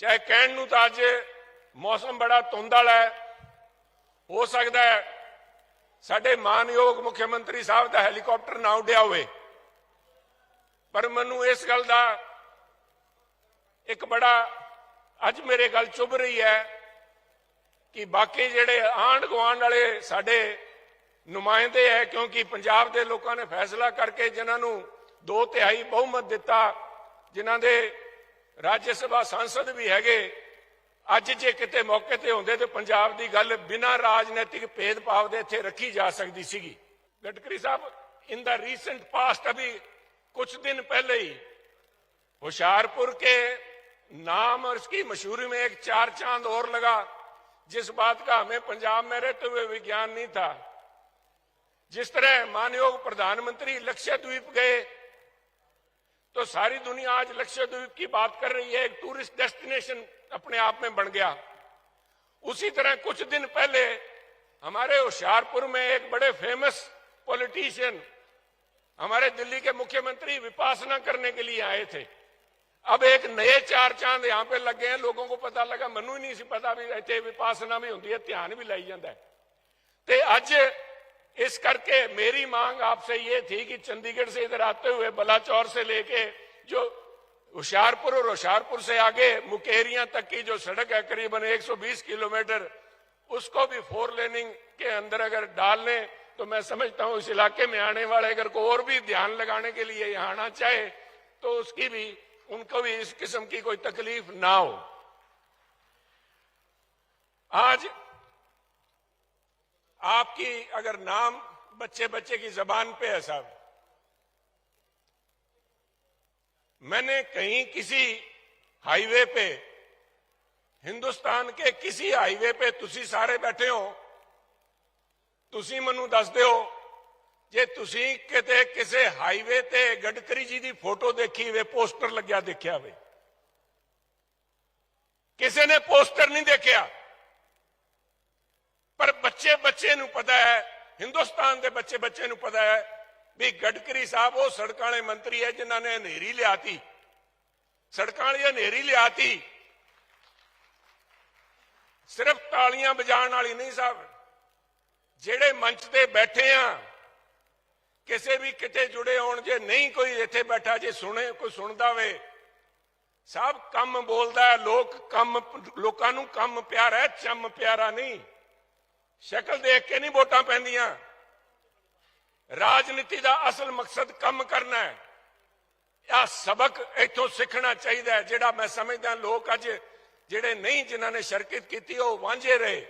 ਚਾਹੇ ਕਹਿਣ ਨੂੰ ਤਾਂ ਅੱਜ ਮੌਸਮ ਬੜਾ ਧੁੰਦ ਵਾਲਾ ਹੈ, ਹੋ ਸਕਦਾ ਹੈ ਸਾਡੇ ਮਾਨਯੋਗ ਮੁੱਖ ਮੰਤਰੀ ਸਾਹਿਬ ਦਾ ਹੈਲੀਕਾਪਟਰ ਨਾ ਉੱਡਿਆ ਹੋਵੇ। ਪਰ ਮੈਨੂੰ ਇਸ ਗੱਲ ਦਾ ਇੱਕ ਬੜਾ ਅੱਜ ਮੇਰੇ ਗੱਲ ਚੁੱਭ ਰਹੀ ਹੈ ਕਿ ਬਾਕੀ ਜਿਹੜੇ ਆਂਢ ਗੁਆਂਢ ਵਾਲੇ ਸਾਡੇ ਨੁਮਾਇੰਦੇ ਹੈ, ਕਿਉਂਕਿ ਪੰਜਾਬ ਦੇ ਲੋਕਾਂ ਨੇ ਫੈਸਲਾ ਕਰਕੇ ਜਿਨ੍ਹਾਂ ਨੂੰ ਦੋ ਤਿਹਾਈ ਬਹੁਮਤ ਦਿੱਤਾ, ਜਿਨ੍ਹਾਂ ਦੇ ਰਾਜ ਸਭਾ ਸੰਸਦ ਵੀ ਹੈਗੇ ਅੱਜ ਜੇ ਕਿਤੇ ਮੌਕੇ ਤੇ ਹੁੰਦੇ ਤੇ ਪੰਜਾਬ ਦੀ ਗੱਲ ਬਿਨਾਂ ਰਾਜਨੀਤਿਕ ਭੇਦਭਾਵ ਦੇ ਇੱਥੇ ਰੱਖੀ ਜਾ ਸਕਦੀ ਸੀਗੀ ਗਡਕਰੀ ਸਾਹਿਬ ਇਨ ਦਾ ਰੀਸੈਂਟ ਪਾਸਟ अभी कुछ दिन पहले ही होशियारपुर के नाम और इसकी मशहूरी में एक चार चांद और लगा जिस बात का हमें पंजाब में रहते हुए विज्ञान नहीं था जिस तरह मानयोग प्रधानमंत्री लक्षद्वीप गए तो सारी दुनिया आज लक्षद्वीप की बात कर रही है, एक टूरिस्ट डेस्टिनेशन अपने आप में बन गया। उसी तरह कुछ दिन पहले हमारे होशियारपुर में एक बड़े फ़ेमस पॉलिटिशियन हमारे दिल्ली के मुख्यमंत्री विपासना करने के लिए आए थे। अब एक नए चार चाँद यहाँ पे लग गए हैं, लोगों को पता लगा, मनु ही नहीं पता भी रहते, विपासना भी होंगी है, ध्यान भी लाई जाता है। तो अज इस करके मेरी मांग आपसे ये थी कि चंडीगढ़ से इधर आते हुए बलाचौर से लेके जो होशियारपुर और होशियारपुर से आगे मुकेरियाँ तक की जो सड़क है, करीबन 120 किलोमीटर, उसको भी फोर लेनिंग के अंदर अगर डाल लें तो मैं समझता हूँ इस इलाके में आने वाले अगर को और भी ध्यान लगाने के लिए यहाँ आना चाहे तो उसकी भी, उनको भी इस किस्म की कोई तकलीफ़ ना हो। आज आपकी अगर नाम बच्चे बच्चे की जबान पे है साहब मैंने कहीं किसी हाईवे पे ਹਿੰਦੁਸਤਾਨ ਕੇ ਕਿਸੇ ਹਾਈਵੇ पे ਤੁਸੀਂ ਸਾਰੇ ਬੈਠੇ ਹੋ ਤੁਸੀਂ ਮੈਨੂੰ ਦੱਸ ਦਿਓ ਜੇ ਤੁਸੀਂ ਕਿਤੇ ਕਿਸੇ ਹਾਈਵੇ ਤੇ ਗਡਕਰੀ ਜੀ ਦੀ ਫੋਟੋ ਦੇਖੀ ਹੋਵੇ ਪੋਸਟਰ ਲੱਗਿਆ ਦੇਖਿਆ ਹੋਵੇ ਕਿਸੇ ਨੇ ਪੋਸਟਰ ਨਹੀਂ ਦੇਖਿਆ ਪਰ ਬੱਚੇ ਬੱਚੇ ਨੂੰ ਪਤਾ ਹੈ, ਹਿੰਦੁਸਤਾਨ ਦੇ ਬੱਚੇ ਬੱਚੇ ਨੂੰ ਪਤਾ ਹੈ ਵੀ ਗਡਕਰੀ ਸਾਹਿਬ ਉਹ ਸੜਕਾਂ ਵਾਲੇ ਮੰਤਰੀ ਹੈ ਜਿਨ੍ਹਾਂ ਨੇ ਹਨੇਰੀ ਲਿਆਤੀ। ਸੜਕਾਂ ਵਾਲੀ ਹਨੇਰੀ ਲਿਆਤੀ। ਸਿਰਫ ਤਾਲੀਆਂ ਵਜਾਉਣ ਵਾਲੀ ਨਹੀਂ ਸਾਹਿਬ। ਜਿਹੜੇ ਮੰਚ ਤੇ ਬੈਠੇ ਆ, ਕਿਸੇ ਵੀ ਕਿਤੇ ਜੁੜੇ ਹੋਣ, ਜੇ ਨਹੀਂ ਕੋਈ ਇੱਥੇ ਬੈਠਾ, ਜੇ ਸੁਣੇ, ਕੋਈ ਸੁਣਦਾ ਵੇ ਸਭ ਕੰਮ ਬੋਲਦਾ ਲੋਕ ਕੰਮ, ਲੋਕਾਂ ਨੂੰ ਕੰਮ ਪਿਆਰਾ ਹੈ, ਚੰਮ ਪਿਆਰਾ ਨਹੀਂ। ਸ਼ਕਲ ਦੇਖ ਕੇ ਨਹੀਂ ਵੋਟਾਂ ਪੈਂਦੀਆਂ। ਰਾਜਨੀਤੀ ਦਾ ਅਸਲ ਮਕਸਦ ਕੰਮ ਕਰਨਾ ਹੈ। ਇਹ ਸਬਕ ਇੱਥੋਂ ਸਿੱਖਣਾ ਚਾਹੀਦਾ ਜਿਹੜਾ ਮੈਂ ਸਮਝਦਾ ਲੋਕ ਅੱਜ ਜਿਹੜੇ ਨਹੀਂ ਜਿਨ੍ਹਾਂ ਨੇ ਸ਼ਰਕਤ ਕੀਤੀ, ਉਹ ਵਾਂਝੇ ਰਹੇ।